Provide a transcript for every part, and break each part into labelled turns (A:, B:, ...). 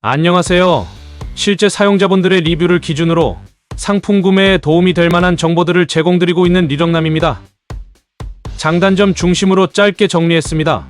A: 안녕하세요. 실제 사용자분들의 리뷰를 기준으로 상품 구매에 도움이 될 만한 정보들을 제공드리고 있는 리정남입니다. 장단점 중심으로 짧게 정리했습니다.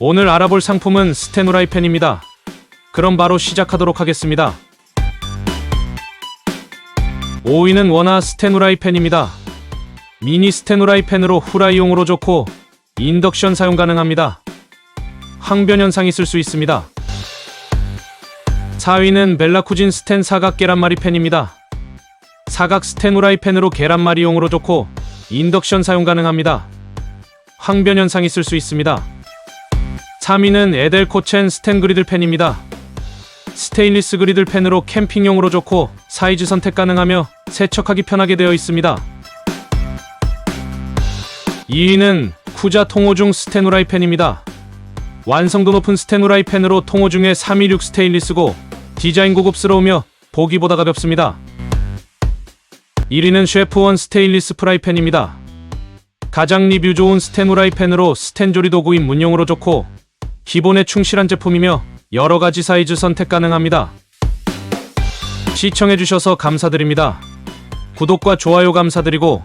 A: 오늘 알아볼 상품은 스테누라이 펜입니다. 그럼 바로 시작하도록 하겠습니다. 5위는 원화 스테누라이 펜입니다. 미니 스테누라이 펜으로 후라이용으로 좋고 인덕션 사용 가능합니다. 항변 현상 있을 수 있습니다. 4위는 벨라쿠진 스텐 사각 계란말이 펜입니다. 사각 스테누라이 펜으로 계란말이용으로 좋고 인덕션 사용 가능합니다. 항변 현상 있을 수 있습니다. 3위는 에델 코첸 스텐 그리들 펜입니다. 스테인리스 그리들 펜으로 캠핑용으로 좋고 사이즈 선택 가능하며 세척하기 편하게 되어 있습니다. 2위는 쿠자 통호 중 스테누라이 펜입니다. 완성도 높은 스테누라이 펜으로 통호중의 326 스테인리스고 디자인 고급스러우며 보기보다 가볍습니다. 1위는 셰프원 스테인리스 프라이팬입니다. 가장 리뷰 좋은 스테누라이 펜으로 스텐조리 도구인 문용으로 좋고 기본에 충실한 제품이며 여러 가지 사이즈 선택 가능합니다. 시청해주셔서 감사드립니다. 구독과 좋아요 감사드리고